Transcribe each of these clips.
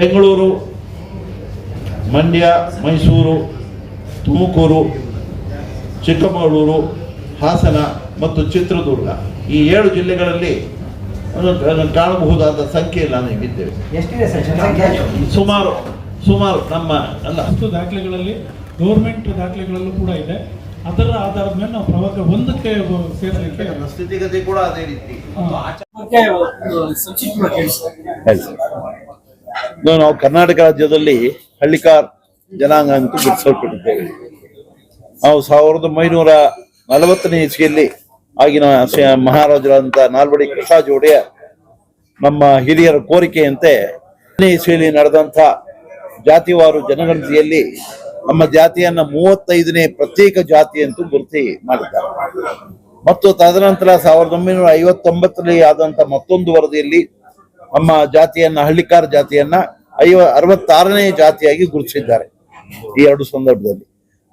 ಬೆಂಗಳೂರು ಮಂಡ್ಯ ಮೈಸೂರು ತುಮಕೂರು ಚಿಕ್ಕಮಗಳೂರು ಹಾಸನ ಮತ್ತು ಚಿತ್ರದುರ್ಗ. ಈ ಏಳು ಜಿಲ್ಲೆಗಳಲ್ಲಿ ಕಾಣಬಹುದಾದ ಸಂಖ್ಯೆಯಲ್ಲಿ ನಾನು ಇದ್ದೇವೆ ಸುಮಾರು ಸುಮಾರು ನಮ್ಮ ಅಲ್ಲ ಹತ್ತು ದಾಖಲೆಗಳಲ್ಲಿ ಗೌರ್ಮೆಂಟ್ ದಾಖಲೆಗಳಲ್ಲೂ ಕೂಡ ಇದೆ. ಅದರ ಆಧಾರದ ಮೇಲೆ ನಾವು ಪ್ರವಾಗ ಒಂದಕ್ಕೆ ಸೇರಲಿಕ್ಕೆ ಸ್ಥಿತಿಗತಿ ಕೂಡ ಅದೇ ರೀತಿ. ಇದು ನಾವು ಕರ್ನಾಟಕ ರಾಜ್ಯದಲ್ಲಿ ಹಳ್ಳಿಕಾರ್ ಜನಾಂಗ ಅಂತ ಗುರುತಿಸಲ್ಪಟ್ಟಿದ್ದೇವೆ ನಾವು ಸಾವಿರದ ಒಂಬೈನೂರ ನಲವತ್ತನೇ ಇಸ್ವಿಯಲ್ಲಿ ಆಗಿನ ಮಹಾರಾಜರಾದಂಥ ನಾಲ್ವಡಿ ಕೃಷ್ಣಾಜ ಒಡೆಯರ್ ನಮ್ಮ ಹಿರಿಯರ ಕೋರಿಕೆಯಂತೆ ಇಸ್ವಿಯಲ್ಲಿ ನಡೆದಂಥ ಜಾತಿವಾರು ಜನಗಣತಿಯಲ್ಲಿ ನಮ್ಮ ಜಾತಿಯನ್ನ ಮೂವತ್ತೈದನೇ ಪ್ರತ್ಯೇಕ ಜಾತಿ ಅಂತ ಗುರುತಿ ಮಾಡಿದ್ದಾರೆ. ಮತ್ತು ತದನಂತರ ಸಾವಿರದ ಒಂಬೈನೂರ ಐವತ್ತೊಂಬತ್ತರಲ್ಲಿ ಆದಂತ ಮತ್ತೊಂದು ವರದಿಯಲ್ಲಿ ನಮ್ಮ ಜಾತಿಯನ್ನ, ಹಳ್ಳಿಕಾರ ಜಾತಿಯನ್ನ ಐವ, ಅರವತ್ತಾರನೇ ಜಾತಿಯಾಗಿ ಗುರುತಿಸಿದ್ದಾರೆ ಈ ಎರಡು ಸಂದರ್ಭದಲ್ಲಿ.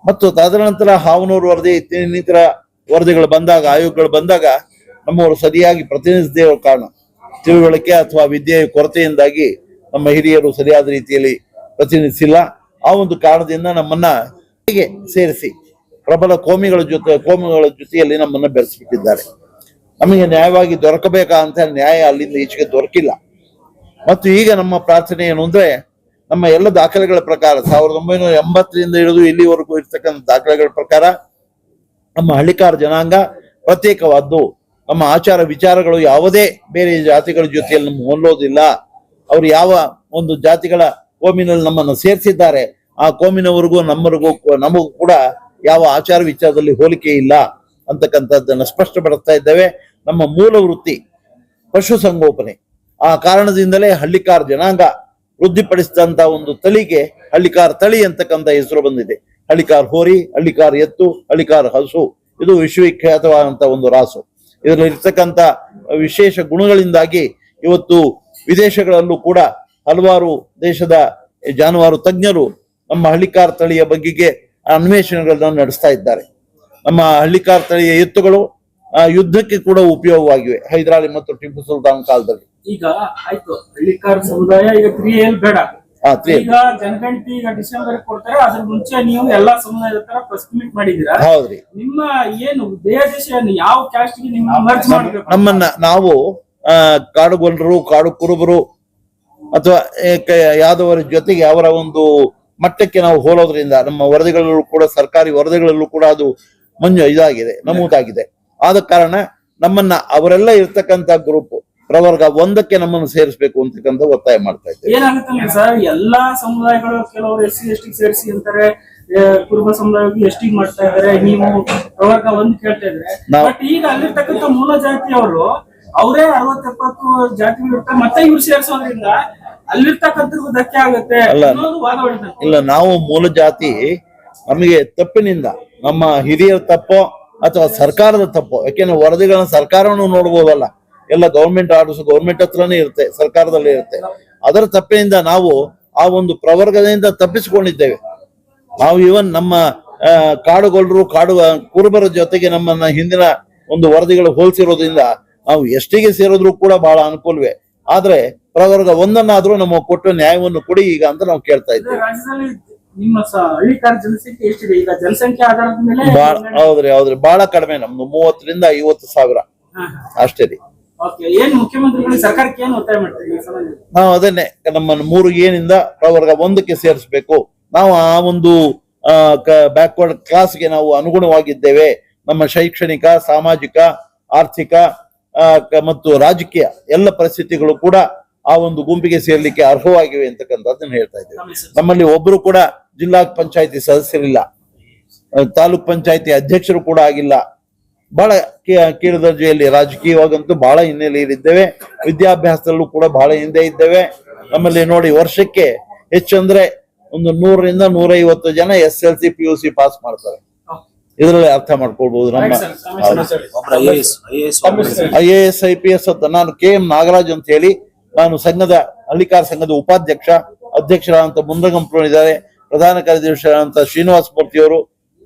ಮತ್ತು ತದನಂತರ ಹಾವನೂರು ವರದಿ, ಇನ್ನಿತರ ವರದಿಗಳು ಬಂದಾಗ, ಆಯೋಗಗಳು ಬಂದಾಗ ನಮ್ಮವರು ಸರಿಯಾಗಿ ಪ್ರತಿನಿಧಿಸದೇ ಕಾರಣ ತಿಳುವಳಿಕೆ ಅಥವಾ ವಿದ್ಯೆಯ ಕೊರತೆಯಿಂದಾಗಿ ನಮ್ಮ ಹಿರಿಯರು ಸರಿಯಾದ ರೀತಿಯಲ್ಲಿ ಪ್ರತಿನಿಧಿಸಿಲ್ಲ. ಆ ಒಂದು ಕಾರಣದಿಂದ ನಮ್ಮನ್ನ ಹೀಗೆ ಸೇರಿಸಿ ಪ್ರಬಲ ಕೋಮಿಗಳ ಜೊತೆ, ಕೋಮಿಗಳ ಜೊತೆಯಲ್ಲಿ ನಮ್ಮನ್ನ ಬೆರೆಸಿಬಿಟ್ಟಿದ್ದಾರೆ. ನಮಗೆ ನ್ಯಾಯವಾಗಿ ದೊರಕಬೇಕಾ ಅಂತ ನ್ಯಾಯ ಅಲ್ಲಿಂದ ಈಚೆಗೆ ದೊರಕಿಲ್ಲ. ಮತ್ತು ಈಗ ನಮ್ಮ ಪ್ರಾರ್ಥನೆ ಏನು ಅಂದ್ರೆ ನಮ್ಮ ಎಲ್ಲ ದಾಖಲೆಗಳ ಪ್ರಕಾರ ಸಾವಿರದ ಒಂಬೈನೂರ ಎಂಬತ್ತರಿಂದ ಹಿಡಿದು ಇಲ್ಲಿವರೆಗೂ ಇರ್ತಕ್ಕಂಥ ದಾಖಲೆಗಳ ಪ್ರಕಾರ ನಮ್ಮ ಹಳ್ಳಿಕಾರ ಜನಾಂಗ ಪ್ರತ್ಯೇಕವಾದ್ದು. ನಮ್ಮ ಆಚಾರ ವಿಚಾರಗಳು ಯಾವುದೇ ಬೇರೆ ಜಾತಿಗಳ ಜೊತೆಯಲ್ಲಿ ನಮ್ಮ ಹೊಲ್ಲೋದಿಲ್ಲ ಅವರು ಯಾವ ಒಂದು ಜಾತಿಗಳ ಕೋಮಿನಲ್ಲಿ ನಮ್ಮನ್ನು ಸೇರಿಸಿದ್ದಾರೆ, ಆ ಕೋಮಿನವರೆಗೂ ನಮ್ಮರಿಗೂ ನಮಗೂ ಕೂಡ ಯಾವ ಆಚಾರ ವಿಚಾರದಲ್ಲಿ ಹೋಲಿಕೆ ಇಲ್ಲ ಅಂತಕ್ಕಂಥದ್ದನ್ನು ಸ್ಪಷ್ಟಪಡಿಸ್ತಾ ಇದ್ದೇವೆ. ನಮ್ಮ ಮೂಲ ವೃತ್ತಿ ಪಶು ಸಂಗೋಪನೆ ಆ ಕಾರಣದಿಂದಲೇ ಹಳ್ಳಿಕಾರ್ ಜನಾಂಗ ವೃದ್ಧಿಪಡಿಸಿದಂತ ಒಂದು ತಳಿಗೆ ಹಳ್ಳಿಕಾರ್ ತಳಿ ಅಂತಕ್ಕಂಥ ಹೆಸರು ಬಂದಿದೆ. ಹಳ್ಳಿಕಾರ್ ಹೋರಿ, ಹಳ್ಳಿಕಾರ್ ಎತ್ತು, ಹಳ್ಳಿಕಾರ್ ಹಸು, ಇದು ವಿಶ್ವವಿಖ್ಯಾತವಾದಂತ ಒಂದು ರಾಸು. ಇದರಲ್ಲಿ ಇರ್ತಕ್ಕಂಥ ವಿಶೇಷ ಗುಣಗಳಿಂದಾಗಿ ಇವತ್ತು ವಿದೇಶಗಳಲ್ಲೂ ಕೂಡ ಹಲವಾರು ದೇಶದ ಜಾನುವಾರು ತಜ್ಞರು ನಮ್ಮ ಹಳ್ಳಿಕಾರ್ ತಳಿಯ ಬಗೆಗೆ ಅನ್ವೇಷಣೆಗಳನ್ನ ನಡೆಸ್ತಾ ಇದ್ದಾರೆ. ನಮ್ಮ ಹಳ್ಳಿಕಾರ್ ತಳಿಯ ಎತ್ತುಗಳು ಯುದ್ಧಕ್ಕೆ ಕೂಡ ಉಪಯೋಗವಾಗಿವೆ. ಹೈದರಾಲಿ ಮತ್ತು ಟಿಪ್ಪು ಸುಲ್ತಾನ್ ಕಾಲದಲ್ಲಿ. ಈಗ ಆಯ್ತು ಹಳ್ಳಿಕಾರ ಸಮುದಾಯ ಈಗ ಎಲ್ ಬೇಡ. ಈಗ ಜನಗಣತಿ ಈಗ ಡಿಸೆಂಬರ್ ಕೊಡ್ತಾರೆ ಅದ್ರ ಮುಂಚೆ ನೀವು ಎಲ್ಲಾ ಸಮುದಾಯದ ತರ ಪ್ರೆಸ್ ಮೀಟ್ ಮಾಡಿದೀರಾ ನಿಮ್ಮ ಏನು ದೇಶವನ್ನು ಯಾವ ಕ್ಯಾಸ್ಟ್ಗೆ ನಿಮ್ಮ ಮರ್ಜ್ ಮಾಡಬೇಕು? ನಮ್ಮನ್ನ ನಾವು ಕಾಡುಗೊಲ್ಲರು ಕಾಡು ಕುರುಬರು ಅಥವಾ ಯಾದವರ ಜೊತೆಗೆ ಅವರ ಒಂದು ಮಟ್ಟಕ್ಕೆ ನಾವು ಹೋಲೋದ್ರಿಂದ ನಮ್ಮ ವರದಿಗಳಲ್ಲೂ ಕೂಡ ಸರ್ಕಾರಿ ವರದಿಗಳಲ್ಲೂ ಕೂಡ ಅದು ಮಂಜು ಇದಾಗಿದೆ ನಮೂದಾಗಿದೆ. ಆದ ಕಾರಣ ನಮ್ಮನ್ನ ಅವರೆಲ್ಲ ಇರ್ತಕ್ಕಂತ ಗ್ರೂಪ್ ಪ್ರವರ್ಗ ಒಂದಕ್ಕೆ ನಮ್ಮನ್ನು ಸೇರಿಸಬೇಕು ಅಂತಕ್ಕಂತ ಒತ್ತಾಯ ಮಾಡ್ತಾ ಇದ್ದೇವೆ. ಏನಾಗುತ್ತೆ ಸರ್ ಎಲ್ಲಾ ಸಮುದಾಯಗಳು ಕೆಲವರು ಎಸ್ ಸಿ ಎಸ್ ಟಿ ಸೇರಿಸಿ ಅಂತಾರೆ ಕುರುಬ ಸಮುದಾಯಕ್ಕೆ ಎಸ್ ಟಿ ಮಾಡ್ತಾ ಇದಾರೆ ನೀವು ಪ್ರವರ್ಗ ಒಂದ್ ಕೇಳ್ತಾ ಇದ್ರೆ. ಬಟ್ ಈಗ ಅಲ್ಲಿರ್ತಕ್ಕಂಥ ಮೂಲ ಜಾತಿಯವರು ಅವರೇ ಅರವತ್ ಎಪ್ಪತ್ತು ಜಾತಿಗಳು ಇರ್ತಾರೆ ಮತ್ತೆ ಇವ್ರು ಸೇರಿಸೋದ್ರಿಂದ ಅಲ್ಲಿರ್ತಕ್ಕಂಥವ್ರಿಗೂ ಧಕ್ಕೆ ಆಗುತ್ತೆ ಇಲ್ಲ ನಾವು ಮೂಲ ಜಾತಿ ನಮಗೆ ತಪ್ಪಿನಿಂದ ನಮ್ಮ ಹಿರಿಯರ ತಪ್ಪೋ ಅಥವಾ ಸರ್ಕಾರದ ತಪ್ಪೋ ಯಾಕೆಂದ್ರೆ ವರದಿಗಳನ್ನ ಸರ್ಕಾರವನ್ನು ನೋಡ್ಬೋದಲ್ಲ. ಎಲ್ಲ ಗೌರ್ಮೆಂಟ್ ಆರ್ಡರ್ಸ್ ಗೌರ್ಮೆಂಟ್ ಹತ್ರನೇ ಇರುತ್ತೆ ಸರ್ಕಾರದಲ್ಲಿ ಇರುತ್ತೆ. ಅದರ ತಪ್ಪಿನಿಂದ ನಾವು ಆ ಒಂದು ಪ್ರವರ್ಗದಿಂದ ತಪ್ಪಿಸಿಕೊಂಡಿದ್ದೇವೆ. ನಾವು ಇವನ್ ನಮ್ಮ ಕಾಡುಗೊಲ್ಲರು ಕಾಡು ಕುರುಬರ ಜೊತೆಗೆ ನಮ್ಮನ್ನ ಹಿಂದಿನ ಒಂದು ವರದಿಗಳು ಹೋಲಿಸಿರೋದ್ರಿಂದ ನಾವು ಎಷ್ಟಿಗೆ ಸೇರಿದ್ರು ಕೂಡ ಬಹಳ ಅನುಕೂಲವೇ. ಆದ್ರೆ ಪ್ರವರ್ಗ ಒಂದನ್ನಾದ್ರೂ ನಮ್ಮ ಕೊಟ್ಟು ನ್ಯಾಯವನ್ನು ಕೊಡಿ ಈಗ ಅಂತ ನಾವು ಕೇಳ್ತಾ ಇದೇ ಇದ್ದೇವೆ ನಿಮ್ಮ ಜನಸಂಖ್ಯೆ ಎಷ್ಟಿದೆ? ಈಗ ಜನಸಂಖ್ಯೆ ಆಧಾರದ ಮೇಲೆ ಬಾಳ ಹೌದ್ರಿ ಹೌದ್ರಿ. ಬಹಳ ಕಡಿಮೆ ನಮ್ದು ಮೂವತ್ತರಿಂದ ಐವತ್ತು ಸಾವಿರ. ಅಷ್ಟೇ ರೀ. ನಾವು ಅದನ್ನೇ ನಮ್ಮ ಮೂರು ಏನಿಂದ ಪ್ರವರ್ಗ ಒಂದಕ್ಕೆ ಸೇರಿಸಬೇಕು. ನಾವು ಆ ಒಂದು ಬ್ಯಾಕ್ವರ್ಡ್ ಕ್ಲಾಸ್ಗೆ ನಾವು ಅನುಗುಣವಾಗಿದ್ದೇವೆ. ನಮ್ಮ ಶೈಕ್ಷಣಿಕ ಸಾಮಾಜಿಕ ಆರ್ಥಿಕ ಮತ್ತು ರಾಜಕೀಯ ಎಲ್ಲ ಪರಿಸ್ಥಿತಿಗಳು ಕೂಡ ಆ ಒಂದು ಗುಂಪಿಗೆ ಸೇರ್ಲಿಕ್ಕೆ ಅರ್ಹವಾಗಿವೆ ಅಂತಕ್ಕಂಥದ್ದನ್ನ ಹೇಳ್ತಾ ಇದ್ದೇವೆ ನಮ್ಮಲ್ಲಿ ಒಬ್ರು ಕೂಡ ಜಿಲ್ಲಾ ಪಂಚಾಯತಿ ಸದಸ್ಯರಿಲ್ಲ. ತಾಲೂಕ್ ಪಂಚಾಯತಿ ಅಧ್ಯಕ್ಷರು ಕೂಡ ಆಗಿಲ್ಲ. ಬಹಳ ಕೀ- ಕೀಳು ದರ್ಜೆಯಲ್ಲಿ ರಾಜಕೀಯವಾಗಂತೂ ಬಹಳ ಹಿನ್ನೆಲೆಯಲ್ಲಿದ್ದೇವೆ ವಿದ್ಯಾಭ್ಯಾಸದಲ್ಲೂ ಕೂಡ ಬಹಳ ಹಿಂದೆ ಇದ್ದೇವೆ. ನಮ್ಮಲ್ಲಿ ನೋಡಿ ವರ್ಷಕ್ಕೆ ಹೆಚ್ಚಂದ್ರೆ ಒಂದು ನೂರರಿಂದ ನೂರೈವತ್ತು ಜನ S L C P U C pass ಮಾಡ್ತಾರೆ. ಇದರಲ್ಲಿ ಅರ್ಥ ಮಾಡ್ಕೊಳ್ಬಹುದು ನಮ್ಮ I A S I A S I A S I P S ಅಂತ ನಾನು ಕೆ ಎಂ ನಾಗರಾಜ್ ಅಂತ ಹೇಳಿ ನಾನು ಸಂಘದ ಹಳ್ಳಿಕಾರ ಸಂಘದ ಉಪಾಧ್ಯಕ್ಷ ಅಧ್ಯಕ್ಷರಾದಂತ ಮುಂದಗಂಪರು ಇದ್ದಾರೆ ಪ್ರಧಾನ ಕಾರ್ಯದರ್ಶಿಯಾದಂತ ಶ್ರೀನಿವಾಸ ಮೂರ್ತಿಯವರು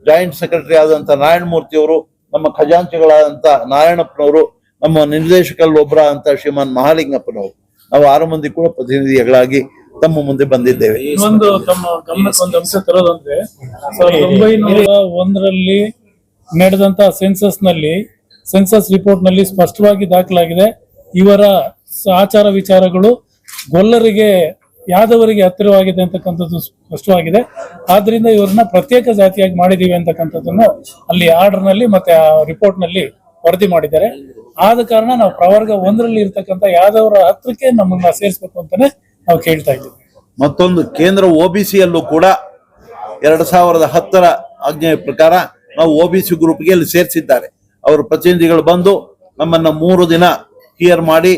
ಜಾಯಿಂಟ್ ಸೆಕ್ರೆಟರಿ ಆದಂತ ನಾರಾಯಣ ಮೂರ್ತಿಯವರು ನಮ್ಮ ಖಜಾಂಚಿಗಳಾದಂತ ನಾರಾಯಣಪ್ಪನವರು, ನಮ್ಮ ನಿರ್ದೇಶಕರಲ್ಲಿ ಅಂತ ಶ್ರೀಮಾನ್ ಮಹಾಲಿಂಗಪ್ಪನವರು. ನಾವು ಆರು ಮಂದಿ ಕೂಡ ಪ್ರತಿನಿಧಿಗಳಾಗಿ ತಮ್ಮ ಮುಂದೆ ಬಂದಿದ್ದೇವೆ. ಒಂದು ತಮ್ಮ ಗಮನಕ್ಕೆ ಅಂಶ ತರೋದಂದ್ರೆ, ಸಾವಿರದ ಒಂಬೈನೂರ ಒಂದರಲ್ಲಿ ನಡೆದಂತ ಸೆನ್ಸಸ್ನಲ್ಲಿ ಸೆನ್ಸಸ್ ರಿಪೋರ್ಟ್ನಲ್ಲಿ ಸ್ಪಷ್ಟವಾಗಿ ದಾಖಲಾಗಿದೆ, ಇವರ ಆಚಾರ ವಿಚಾರಗಳು ಗೊಲ್ಲರಿಗೆ ಯಾದವರಿಗೆ ಹತ್ತಿರವಾಗಿದೆ ಅಂತಕ್ಕಂಥದ್ದು ಸ್ಪಷ್ಟವಾಗಿದೆ. ಆದ್ರಿಂದ ಇವ್ರನ್ನ ಪ್ರತ್ಯೇಕ ಜಾತಿಯಾಗಿ ಮಾಡಿದೀವಿ ಅಂತಕ್ಕಂಥದ್ದನ್ನು ಅಲ್ಲಿ ಆರ್ಡರ್ನಲ್ಲಿ ಮತ್ತೆ ಆ ರಿಪೋರ್ಟ್ನಲ್ಲಿ ವರದಿ ಮಾಡಿದ್ದಾರೆ. ಆದ ಕಾರಣ ನಾವು ಪ್ರವರ್ಗ ಒಂದರಲ್ಲಿ ಇರ್ತಕ್ಕಂಥ ಯಾದವರ ಹತ್ರಕ್ಕೆ ನಮ್ಮನ್ನ ಸೇರಿಸ್ಬೇಕು ಅಂತಾನೆ ನಾವು ಕೇಳ್ತಾ ಇದ್ದೀವಿ. ಮತ್ತೊಂದು, ಕೇಂದ್ರ ಒಬಿಸಿಯಲ್ಲೂ ಕೂಡ ಎರಡ್ ಸಾವಿರದ ಹತ್ತರ ಆಜ್ಞೆಯ ಪ್ರಕಾರ ನಾವು ಒಬಿಸಿ ಗ್ರೂಪ್ಗೆ ಅಲ್ಲಿ ಸೇರಿಸಿದ್ದಾರೆ. ಅವರು ಪ್ರತಿನಿಧಿಗಳು ಬಂದು ನಮ್ಮನ್ನ ಮೂರು ದಿನ ಕ್ಲಿಯರ್ ಮಾಡಿ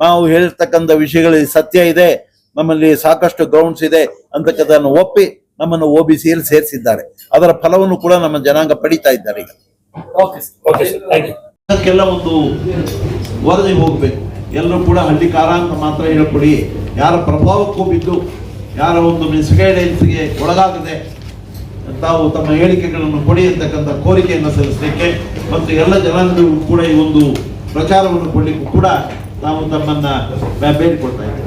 ನಾವು ಹೇಳ್ತಕ್ಕಂಥ ವಿಷಯಗಳಲ್ಲಿ ಸತ್ಯ ಇದೆ. ನಮ್ಮಲ್ಲಿ ಸಾಕಷ್ಟು ಗ್ರೌಂಡ್ಸ್ ಇದೆ ಅಂತಕ್ಕಂಥದ್ದನ್ನು ಒಪ್ಪಿ ನಮ್ಮನ್ನು ಒಬಿಸಿಯಲ್ಲಿ ಸೇರಿಸಿದ್ದಾರೆ. ಅದರ ಫಲವನ್ನು ಕೂಡ ನಮ್ಮ ಜನಾಂಗ ಪಡಿತಾ ಇದ್ದಾರೆ ಈಗ. Okay okay sir thank you ಅದಕ್ಕೆಲ್ಲ ಒಂದು ವರದಿ ಹೋಗ್ಬೇಕು. ಎಲ್ಲರೂ ಕೂಡ ಹಳ್ಳಿ ಕಾರ ಅಂತ ಮಾತ್ರ ಹೇಳ್ಕೊಡಿ. ಯಾರ ಪ್ರಭಾವಕ್ಕೂ ಬಿದ್ದು ಯಾರ ಒಂದು ಮಿಸ್ಗೈಡೆನ್ಸ್ಗೆ ಒಳಗಾಗದೆ ತಾವು ತಮ್ಮ ಹೇಳಿಕೆಗಳನ್ನು ಕೊಡಿ ಅಂತಕ್ಕಂಥ ಕೋರಿಕೆಯನ್ನು ಸಲ್ಲಿಸಲಿಕ್ಕೆ ಮತ್ತು ಎಲ್ಲ ಜನಾಂಗಗಳಿಗೂ ಕೂಡ ಈ ಒಂದು ಪ್ರಚಾರವನ್ನು ಕೊಡಲಿಕ್ಕೂ ಕೂಡ ನಾವು ತಮ್ಮನ್ನ ಬೇಡಿಕೊಡ್ತಾ ಬೇಡಿಕೊಳ್ತಾ ಇದ್ದೇವೆ.